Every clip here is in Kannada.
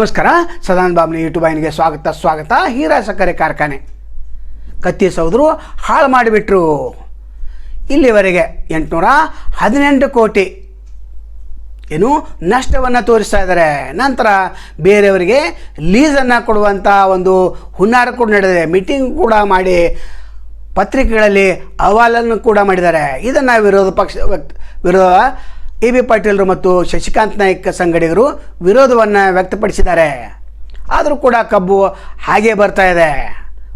ನಮಸ್ಕಾರ, ಸದಾನಂದ ಬಾಬ್ಲಿ ಯೂಟ್ಯೂಬ್ ಆಯ್ನಿಗೆ ಸ್ವಾಗತ ಸ್ವಾಗತ. ಹೀರಾ ಸಕ್ಕರೆ ಕಾರ್ಖಾನೆ. ಕತ್ತಿ ಸೌದರು ಹಾಳು ಮಾಡಿಬಿಟ್ರು. ಇಲ್ಲಿವರೆಗೆ ಎಂಟುನೂರ ಹದಿನೆಂಟು ಕೋಟಿ ಏನು ನಷ್ಟವನ್ನು ತೋರಿಸ್ತಾ ಇದ್ದಾರೆ. ನಂತರ ಬೇರೆಯವರಿಗೆ ಲೀಸನ್ನು ಕೊಡುವಂಥ ಒಂದು ಹುನ್ನಾರ ಕೂಡ ನಡೆದಿದೆ. ಮೀಟಿಂಗ್ ಕೂಡ ಮಾಡಿ ಪತ್ರಿಕೆಗಳಲ್ಲಿ ಅಹವಾಲನ್ನು ಕೂಡ ಮಾಡಿದ್ದಾರೆ. ಇದನ್ನು ವಿರೋಧ ಪಕ್ಷ ವಿರೋಧ ಎ ಬಿ ಪಾಟೀಲರು ಮತ್ತು ಶಶಿಕಾಂತ್ ನಾಯ್ಕ ಸಂಗಡಿಗರು ವಿರೋಧವನ್ನು ವ್ಯಕ್ತಪಡಿಸಿದ್ದಾರೆ. ಆದರೂ ಕೂಡ ಕಬ್ಬು ಹಾಗೇ ಬರ್ತಾ ಇದೆ.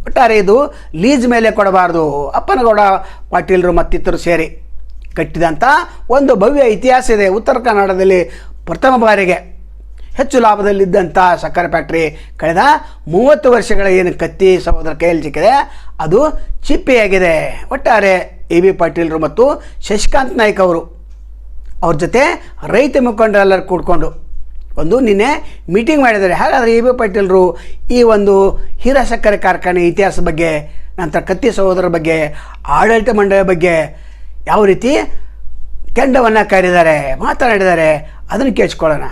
ಒಟ್ಟಾರೆ ಇದು ಲೀಜ್ ಮೇಲೆ ಕೊಡಬಾರ್ದು. ಅಪ್ಪನಗೌಡ ಪಾಟೀಲರು ಮತ್ತಿತರು ಸೇರಿ ಕಟ್ಟಿದಂಥ ಒಂದು ಭವ್ಯ ಇತಿಹಾಸ ಇದೆ ಉತ್ತರ ಕನ್ನಡದಲ್ಲಿ ಪ್ರಥಮ ಬಾರಿಗೆ. ಹೆಚ್ಚು ಲಾಭದಲ್ಲಿದ್ದಂಥ ಸಕ್ಕರೆ ಫ್ಯಾಕ್ಟ್ರಿ ಕಳೆದ ಮೂವತ್ತು ವರ್ಷಗಳ ಏನು ಕತ್ತಿ ಸಹೋದರ ಕೈಯಲ್ಲಿ ಸಿಕ್ಕಿದೆ, ಅದು ಚಿಪ್ಪೆಯಾಗಿದೆ. ಒಟ್ಟಾರೆ ಎ ಬಿ ಪಾಟೀಲರು ಮತ್ತು ಶಶಿಕಾಂತ್ ನಾಯ್ಕ ಅವರು ಅವ್ರ ಜೊತೆ ರೈತ ಮುಖಂಡರೆಲ್ಲರೂ ಕೂಡ್ಕೊಂಡು ಒಂದು ನಿನ್ನೆ ಮೀಟಿಂಗ್ ಮಾಡಿದ್ದಾರೆ. ಹಾಗಾದರೆ ಎ ಬಿ ಪಾಟೀಲರು ಈ ಒಂದು ಹೀರಾ ಸಕ್ಕರೆ ಕಾರ್ಖಾನೆ ಇತಿಹಾಸದ ಬಗ್ಗೆ, ನಂತರ ಕತ್ತಿ ಸಹೋದರ ಬಗ್ಗೆ, ಆಡಳಿತ ಮಂಡಳಿ ಬಗ್ಗೆ ಯಾವ ರೀತಿ ಕೆಂಡವನ್ನು ಕರೆದಿದ್ದಾರೆ ಮಾತನಾಡಿದ್ದಾರೆ, ಅದನ್ನು ಕೇಳಿಸ್ಕೊಳ್ಳೋಣ.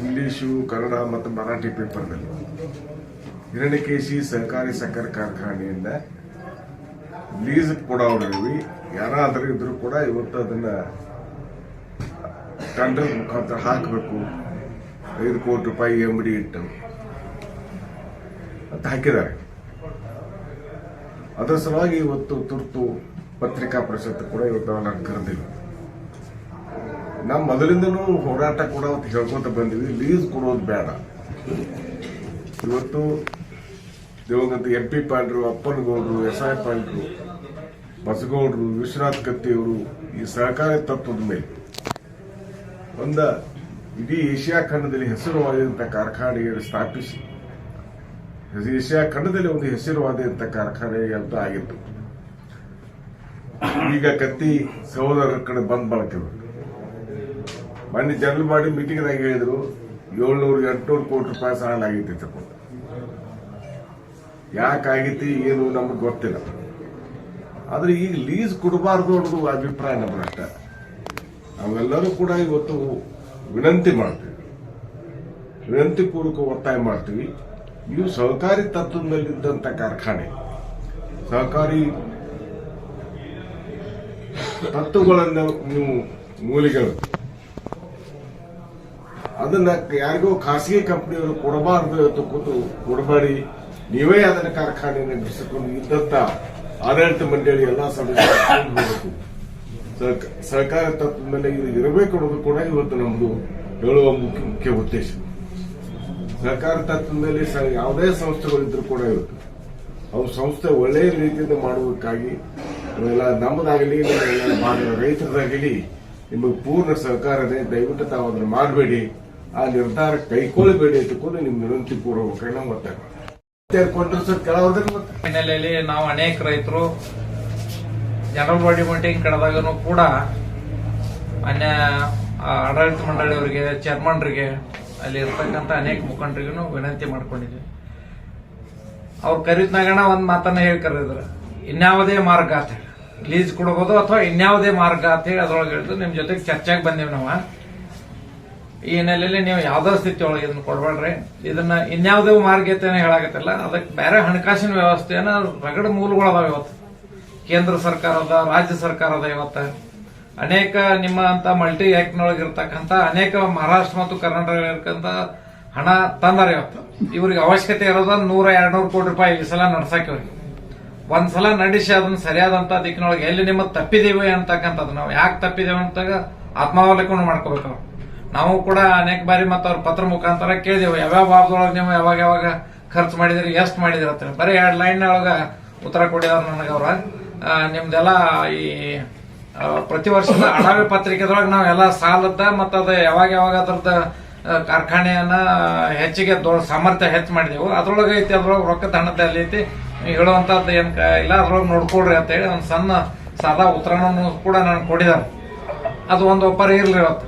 ಇಂಗ್ಲೀಷು, ಕನ್ನಡ ಮತ್ತು ಮರಾಠಿ ಪೇಪರ್ನಲ್ಲಿ. ಹಿರಣ್ಯಕೇಶಿ ಸಹಕಾರಿ ಸಕ್ಕರೆ ಕಾರ್ಖಾನೆಯಿಂದ ಲೀಸ್ ರೀ ಯಾರಾದರೂ ಇದ್ರೂ ಕೂಡ ಇವತ್ತು ಅದನ್ನ ಟೆಂಡರ್ ಮುಖಾಂತರ ಹಾಕಬೇಕು. ಐದು ಕೋಟಿ ರೂಪಾಯಿ ಎಂ ಡಿ ಇಟ್ಟು ಅಂತ ಹಾಕಿದ್ದಾರೆ. ಅದರ ಸಲುವಾಗಿ ಇವತ್ತು ತುರ್ತು ಪತ್ರಿಕಾ ಪರಿಷತ್ ಕೂಡ ಇವತ್ತು ನಾನು ಕರೆದಿಲ್ಲ. ನಾವು ಮೊದಲಿಂದನೂ ಹೋರಾಟ ಕೂಡ ಅವತ್ತು ಹೇಳ್ಕೊಂತ ಬಂದಿವಿ. ಲೀಸ್ ಕೊಡೋದು ಬೇಡ. ಇವತ್ತು ದಿವಂಗತ ಎಂ ಪಿ ಪಾಂಡ್ರು ಅಪ್ಪನಗೌಡರು ಎಸ್ ಐ ಪಾಂಡ್ರು ಬಸಗೌಡರು, ವಿಶ್ವನಾಥ್ ಕತ್ತಿಯವರು ಈ ಸಹಕಾರ ತತ್ವದ ಮೇಲೆ ಒಂದ ಇಡೀ ಏಷ್ಯಾ ಖಂಡದಲ್ಲಿ ಹೆಸರುವಾದಂತಹ ಕಾರ್ಖಾನೆಯನ್ನು ಸ್ಥಾಪಿಸಿ, ಏಷ್ಯಾ ಖಂಡದಲ್ಲಿ ಒಂದು ಹೆಸರುವಾದಂತಹ ಕಾರ್ಖಾನೆ ಅಂತ ಆಗಿತ್ತು. ಈಗ ಕತ್ತಿ ಸಹೋದರರ ಕಡೆ ಬಂದ್ ಬಳಕೆವರು ಮೊನ್ನೆ ಜನರಲ್ ಮಾಡಿ ಮೀಟಿಂಗ್ದಾಗ ಹೇಳಿದ್ರು, ಏಳ್ನೂರು, ಎಂಟುನೂರು ಕೋಟಿ ರೂಪಾಯಿ ಸಾಲ ಆಗೈತಿ ಯಾಕಾಗಿತ್ತು ಯಾಕಾಗೈತಿ ಏನು ನಮಗೆ ಗೊತ್ತಿಲ್ಲ. ಆದ್ರೆ ಈಗ ಲೀಸ್ ಕೊಡಬಾರ್ದು ಅನ್ನೋದು ಅಭಿಪ್ರಾಯ ನಮ್ಮಷ್ಟ ನಾವೆಲ್ಲರೂ ಕೂಡ ಇವತ್ತು ವಿನಂತಿ ಮಾಡ್ತೀವಿ. ವಿನಂತಿ ಪೂರ್ವಕ ಒತ್ತಾಯ ಮಾಡ್ತೀವಿ. ಇವು ಸಹಕಾರಿ ತತ್ವದ ಮೇಲಿದ್ದಂತ ಕಾರ್ಖಾನೆ. ಸಹಕಾರಿ ತತ್ವಗಳನ್ನು ನೀವು ಮೂಲಿಗಳು. ಅದನ್ನ ಯಾರಿಗೋ ಖಾಸಗಿ ಕಂಪನಿಯವರು ಕೊಡಬಾರ್ದು ಕೂತು ಕೊಡಬೇಡಿ. ನೀವೇ ಅದನ್ನ ಕಾರ್ಖಾನೆಯನ್ನು ನಡೆಸಿಕೊಂಡು ಇದ್ದಂತ ಆಡಳಿತ ಮಂಡಳಿ ಎಲ್ಲಾ ಸದಸ್ಯರು ಸರ್ಕಾರ ಸಹಕಾರ ತತ್ವದ ಮೇಲೆ ಇದು ಇರಬೇಕು ಅನ್ನೋದು ಕೂಡ ಇವತ್ತು ನಮ್ದು ಹೇಳುವ ಮುಖ್ಯ ಮುಖ್ಯ ಉದ್ದೇಶ. ಸರ್ಕಾರ ತತ್ವದ ಮೇಲೆ ಯಾವುದೇ ಯಾವುದೇ ಸಂಸ್ಥೆಗಳಿದ್ರು ಕೂಡ ಇವತ್ತು, ಅವ್ರ ಸಂಸ್ಥೆ ಒಳ್ಳೆಯ ರೀತಿಯಿಂದ ಮಾಡುವುದಕ್ಕಾಗಿ ಅವೆಲ್ಲ ನಮ್ಮದಾಗಲಿ ರೈತರದಾಗಲಿ ನಿಮಗೆ ಪೂರ್ಣ ಸಹಕಾರನೇ ದಯವಿಟ್ಟು ತಾವು ಅದನ್ನು ಮಾಡಬೇಡಿ. ಆ ನಿರ್ಧಾರ ಕೈಗೊಳ್ಳಬೇಡಿ ಅಂತ ನಿಮ್ಮ ನಿಮ್ ವಿನಂತಿ ಪೂರ್ವಕ ನಾವು ಒತ್ತಾಯ ಮಾಡ್ತೀವಿ ಸರ್ ಕೆಲವ್ರದ್ದು ಮತ್ತೆ ಹಿನ್ನೆಲೆಯಲ್ಲಿ ನಾವು ಅನೇಕ ರೈತರು ಜನರಲ್ ಬಾಡಿ ಮೀಟಿಂಗ್ ಕಳೆದಾಗನು ಕೂಡ ಅನ್ಯ ಆಡಳಿತ ಮಂಡಳಿಯವರಿಗೆ, ಚೇರ್ಮನ್ರಿಗೆ ಅಲ್ಲಿ ಇರ್ತಕ್ಕಂಥ ಅನೇಕ ಮುಖಂಡರಿಗೂ ವಿನಂತಿ ಮಾಡ್ಕೊಂಡಿದ್ವಿ. ಅವ್ರು ಕರೀತ್ನಾಗಣ ಒಂದು ಮಾತನ್ನ ಹೇಳಿ ಕರೆದ್ರು ಇನ್ಯಾವುದೇ ಮಾರ್ಗ ಅಂತ ಹೇಳಿ. ಲೀಸ್ ಕೊಡಬಹುದು ಅಥವಾ ಇನ್ಯಾವುದೇ ಮಾರ್ಗ ಅಂತ ಹೇಳಿ ಅದ್ರೊಳಗೆ ಹೇಳಿದ್ರು ನಿಮ್ಮ ಜೊತೆಗೆ ಚರ್ಚೆಗೆ ಬಂದೇವಿ ನಾವು ಈ ಹಿನ್ನೆಲೆಯಲ್ಲಿ ನೀವು ಯಾವ್ದೋ ಸ್ಥಿತಿ ಒಳಗೆ ಇದನ್ನ ಕೊಡ್ಬೇಡ್ರಿ. ಇದನ್ನ ಇನ್ಯಾವುದೇ ಮಾರ್ಗತೆಯನ್ನು ಹೇಳಾಗತ್ತಿಲ್ಲ ಅದಕ್ಕೆ ಬೇರೆ ಹಣಕಾಸಿನ ವ್ಯವಸ್ಥೆಯನ್ನ ರಗಡ ಮೂಲಗಳದಾವ ಇವತ್ತು. ಕೇಂದ್ರ ಸರ್ಕಾರದ ರಾಜ್ಯ ಸರ್ಕಾರದ ಇವತ್ತ. ಅನೇಕ ನಿಮ್ಮ ಅಂತ ಮಲ್ಟಿ ಆಕ್ಟ್ನೊಳಗೆ ಇರ್ತಕ್ಕಂಥ ಅನೇಕ ಮಹಾರಾಷ್ಟ್ರ ಮತ್ತು ಕರ್ನಾಟಕ ಇರ್ತಕ್ಕಂಥ ಹಣ ತಂದಾರ ಇವತ್ತು. ಇವ್ರಿಗೆ ಅವಶ್ಯಕತೆ ಇರೋದ ನೂರ ಎರಡ್ನೂರು ಕೋಟಿ ರೂಪಾಯಿ ಈ ಸಲ ನಡ್ಸಕ್ಕೆ ಇವ್ರಿಗೆ. ಒಂದ್ಸಲ ನಡೆಸಿ ಅದನ್ನ ಸರಿಯಾದಂತ ದಿಕ್ಕಿನೊಳಗೆ ಎಲ್ಲಿ ನಿಮ್ಮ ತಪ್ಪಿದೀವಿ ಅಂತಕ್ಕಂಥದ್ದು. ನಾವು ಯಾಕೆ ತಪ್ಪಿದೇವೆ ಅಂತಾಗ ಆತ್ಮಾವಲೋಕನ ಮಾಡ್ಕೋಬೇಕು. ನಾವು ಕೂಡ ಅನೇಕ ಬಾರಿ ಮತ್ತೆ ಅವ್ರ ಪತ್ರ ಮುಖಾಂತರ ಕೇಳಿದೆವು. ಯಾವ್ಯಾವ ಭಾಗದೊಳಗೆ ನೀವು ಯಾವಾಗ ಯಾವಾಗ ಖರ್ಚು ಮಾಡಿದಿರಿ, ಎಷ್ಟು ಮಾಡಿದಿರಿ ಅಂತ ಬರೀ ಎರಡು ಲೈನ್ ಒಳಗ ಉತ್ತರ ಕೊಡಿದವ್ರು ನನಗೆ ಅವ್ರ. ನಿಮ್ದೆಲ್ಲ ಈ ಪ್ರತಿ ವರ್ಷದ ಅಡಾವಿ ಪತ್ರಿಕೆದೊಳಗೆ ನಾವೆಲ್ಲ ಸಾಲದ ಮತ್ತು ಅದು ಯಾವಾಗ ಯಾವಾಗ ಅದ್ರದ್ದು ಕಾರ್ಖಾನೆಯನ್ನ ಹೆಚ್ಚಿಗೆ ಸಾಮರ್ಥ್ಯ ಹೆಚ್ಚು ಮಾಡಿದೆವು. ಅದ್ರೊಳಗೆ ಐತಿ, ಅದ್ರೊಳಗೆ ರೊಕ್ಕದ ಹಣದ ಅಲ್ಲಿ ಐತಿ. ಹೇಳುವಂಥದ್ದು ಏನು ಇಲ್ಲ, ಅದ್ರೊಳಗೆ ನೋಡ್ಕೊಡ್ರಿ ಅಂತ ಹೇಳಿ ಒಂದು ಸಣ್ಣ, ಸಾದಾ ಉತ್ತರನೂ ಕೂಡ ನಾನು ಕೊಡಿದಾರೆ ಅದು ಒಂದು ಒಪ್ಪರ ಇರಲಿ ಇವತ್ತು.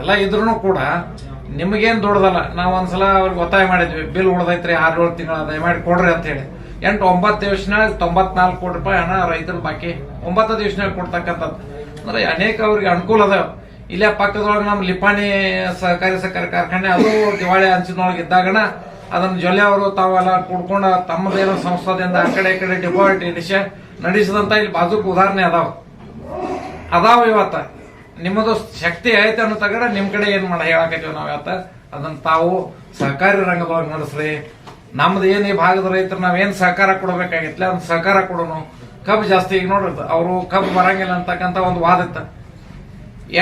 ಎಲ್ಲ ಇದ್ರೂ ಕೂಡ ನಿಮಗೇನ್ ದೊಡ್ಡದಲ್ಲ, ನಾವು ಒಂದ್ಸಲ ಅವ್ರಿಗೆ ಒತ್ತಾಯ ಮಾಡಿದ್ವಿ, ಬಿಲ್ ಉಳ್ದೈತ್ರಿ ಆರು ಏಳು ತಿಂಗಳ ದಯಮಾಡಿ ಕೊಡ್ರಿ ಅಂತ ಹೇಳಿ. ಎಂಟು, ಒಂಬತ್ತು ದಿವಸನಾಗ ತೊಂಬತ್ನಾಲ್ಕು ಕೋಟಿ ರೂಪಾಯಿ ಹಣ ರೈತರ ಬಾಕಿ, ಒಂಬತ್ತು ದಿವಸನಾಗ ಕೊಡ್ತಕ್ಕಂಥದ್ದು. ಅಂದ್ರೆ ಅನೇಕ ಅವ್ರಿಗೆ ಅನುಕೂಲ ಅದಾವ. ಇಲ್ಲೇ ಪಕ್ಕದೊಳಗೆ ನಮ್ಮ ಲಿಪಾಣಿ ಸಹಕಾರಿ ಸಹಕಾರಿ ಕಾರ್ಖಾನೆ, ಅದು ದಿವಾಳಿ ಅಂಚಿನೊಳಗೆ ಇದ್ದಾಗಣ ಅದನ್ನು ಜೊಲೆ ಅವರು ತಾವೆಲ್ಲ ಕುಡ್ಕೊಂಡು ತಮ್ಮದೇನೋ ಸಂಸ್ಥಾದಿಂದ ಆ ಕಡೆ ಈ ಕಡೆ ಡಿಪಾರ್ಟ್ ನಡೆಸಿದಂತ ಇಲ್ಲಿ ಬಾಜುಕ್ ಉದಾಹರಣೆ ಅದಾವ. ಅದಾವ ಇವತ್ತ. ನಿಮ್ಮದು ಶಕ್ತಿ ಐತೆ ಅನ್ನೋ ತಗಡ ನಿಮ್ ಕಡೆ ಏನ್ ಮಾಡ ಹೇಳಕತ್ತೀವಿ ನಾವ್ ಯಾವತ್ತ ಅದನ್ನ ತಾವು ಸಹಕಾರಿ ರಂಗದೊಳಗೆ ನಡೆಸ್ರಿ. ನಮ್ದು ಏನ್ ಈ ಭಾಗದ ರೈತರು ನಾವೇನ್ ಸಹಕಾರ ಕೊಡಬೇಕಾಗಿತ್ಲ ಅದನ್ನ ಸಹಕಾರ ಕೊಡೋನು. ಕಬ್ಬು ಜಾಸ್ತಿ ಈಗ ನೋಡ್ರಿ ಅವರು ಕಬ್ಬು ಬರಂಗಿಲ್ಲ ಅಂತಕ್ಕಂತ ಒಂದು ವಾದ ಇತ್ತು.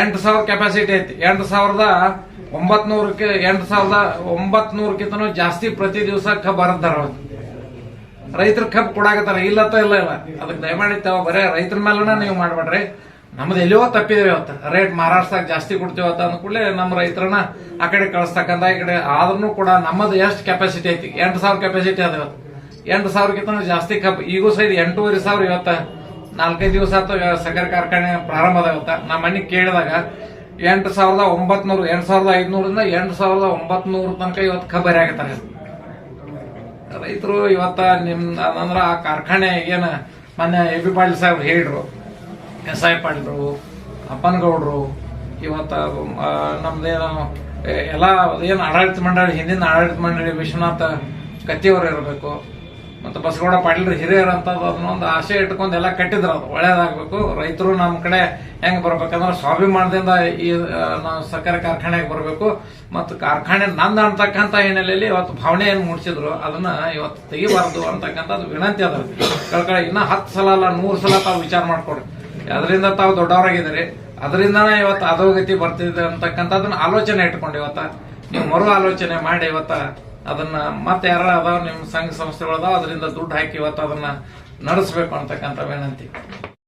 ಎಂಟು ಸಾವಿರ ಕೆಪಾಸಿಟಿ ಐತಿ. ಎಂಟು ಸಾವಿರದ ಒಂಬತ್ನೂರಕ್ಕೆ ಎಂಟು ಸಾವಿರದ ಒಂಬತ್ನೂರಕ್ಕಿಂತನೂ ಜಾಸ್ತಿ ಪ್ರತಿ ದಿವಸ ಕಬ್ಬು ಬರದ್ದಾರ ರೈತರು ಕಬ್ ಕೊಡಾಕತ್ತಾರ? ಇಲ್ಲತ್ತ ಇಲ್ಲ ಇಲ್ಲ. ಅದಕ್ಕೆ ದಯಮಾಡಿ ತಾವ ಬರೇ, ರೈತರ ಮೇಲನ ನೀವು ಮಾಡ್ಬೇಡ್ರಿ. ನಮ್ದು ಎಲ್ಲಿಯೋ ತಪ್ಪಿದೇವೆ ಇವತ್ತು. ರೇಟ್ ಮಹಾರಾಷ್ಟ್ರದಾಗ ಜಾಸ್ತಿ ಕೊಡ್ತೀವತ್ತ ಅಂದ ಕೂಡಲೇ ನಮ್ಮ ರೈತರನ್ನ ಆ ಕಡೆ ಕಳಿಸ್ತಕ್ಕಂಥ ಈ ಕಡೆ ಆದ್ರೂ ಕೂಡ ನಮ್ಮದು ಎಷ್ಟು ಕೆಪಾಸಿಟಿ ಐತಿ? ಎಂಟು ಸಾವಿರ ಕೆಪಾಸಿಟಿ ಅದ ಇವತ್ತು. ಎಂಟು ಸಾವಿರಕ್ಕಿಂತ ಜಾಸ್ತಿ ಕಪ್ ಈಗೂ ಸಹಿತ ಎಂಟೂವರೆ ಸಾವಿರ ಇವತ್ತು. ನಾಲ್ಕೈದು ದಿವಸ ಆಯ್ತು ಸಕ್ಕರೆ ಕಾರ್ಖಾನೆ ಪ್ರಾರಂಭ ಅದ ಇವತ್ತ. ನಮ್ಮ ಮನೆಗೆ ಕೇಳಿದಾಗ ಎಂಟು ಸಾವಿರದ ಒಂಬತ್ನೂರು, ಎಂಟು ಸಾವಿರದ ಐದುನೂರಿಂದ ಎಂಟು ಸಾವಿರದ ಒಂಬತ್ನೂರು ತನಕ ಇವತ್ತು ಖಬರಿ ಆಗತ್ತಾರೆ ರೈತರು ಇವತ್ತ ನಿಮ್ ಅಂದ್ರೆ ಆ ಕಾರ್ಖಾನೆ ಏನು ಮೊನ್ನೆ ಎ ಬಿ ಪಾಟೀಲ್ ಸಾಹೇಬ್ರು ಹೇಳಿದ್ರು. ಎಸ್ ಐ ಅಪ್ಪನ್ ಗೌಡ್ರು, ಇವತ್ತ ನಮ್ದೇನು ಎಲ್ಲ ಏನು ಆಡಳಿತ ಮಂಡಳಿ, ಹಿಂದಿನ ಆಡಳಿತ ಮಂಡಳಿ ವಿಶ್ವನಾಥ ಕತ್ತಿಯವರು ಇರಬೇಕು, ಮತ್ತು ಬಸಗೌಡ ಪಾಟೀಲ್ರು ಹಿರಿಯರು ಅಂತದ್ದು ಅದನ್ನೊಂದು ಆಸೆ ಇಟ್ಕೊಂಡು ಎಲ್ಲ ಕಟ್ಟಿದ್ರು ಅದು. ಒಳ್ಳೇದಾಗಬೇಕು. ರೈತರು ನಮ್ಮ ಕಡೆ ಹೆಂಗೆ ಬರ್ಬೇಕಂದ್ರೆ ಸ್ವಾಭಿಮಾನದಿಂದ ಈ ನಾವು ಸಕ್ಕರೆ ಕಾರ್ಖಾನೆಗೆ ಬರಬೇಕು. ಮತ್ತು ಕಾರ್ಖಾನೆ ನಂದು ಅಂತಕ್ಕಂಥ ಹಿನ್ನೆಲೆಯಲ್ಲಿ ಇವತ್ತು ಭಾವನೆ ಏನು ಮೂಡಿಸಿದ್ರು. ಅದನ್ನು ಇವತ್ತು ತೆಗಿಬಾರ್ದು ಅಂತಕ್ಕಂಥದ್ದು ವಿನಂತಿ ಅದ. ಕಳ್ಕೊಳ್ಳಿ, ಇನ್ನೂ ಹತ್ತು ಸಲ ಅಲ್ಲ, ನೂರು ಸಲ ತಾವು ವಿಚಾರ ಮಾಡ್ಕೊಡ್ರಿ. ಅದರಿಂದ ತಾವು ದೊಡ್ಡವರಾಗಿದ್ದೀರಿ. ಅದರಿಂದನೇ ಇವತ್ತು ಅಧೋಗತಿ ಬರ್ತಿದೆ ಅಂತಕ್ಕಂಥದ್ದನ್ನ ಆಲೋಚನೆ ಇಟ್ಕೊಂಡು ಇವತ್ತ ನೀವು ಮರು ಆಲೋಚನೆ ಮಾಡಿ ಇವತ್ತ ಅದನ್ನ ಮತ್ತೆ ಯಾರ ಅದಾವ, ನಿಮ್ಮ ಸಂಘ ಸಂಸ್ಥೆಗಳು ಅದಾವ, ಅದರಿಂದ ದುಡ್ಡು ಹಾಕಿ ಇವತ್ತು ಅದನ್ನ ನಡೆಸಬೇಕು ಅಂತಕ್ಕಂಥ ವಿನಂತಿ.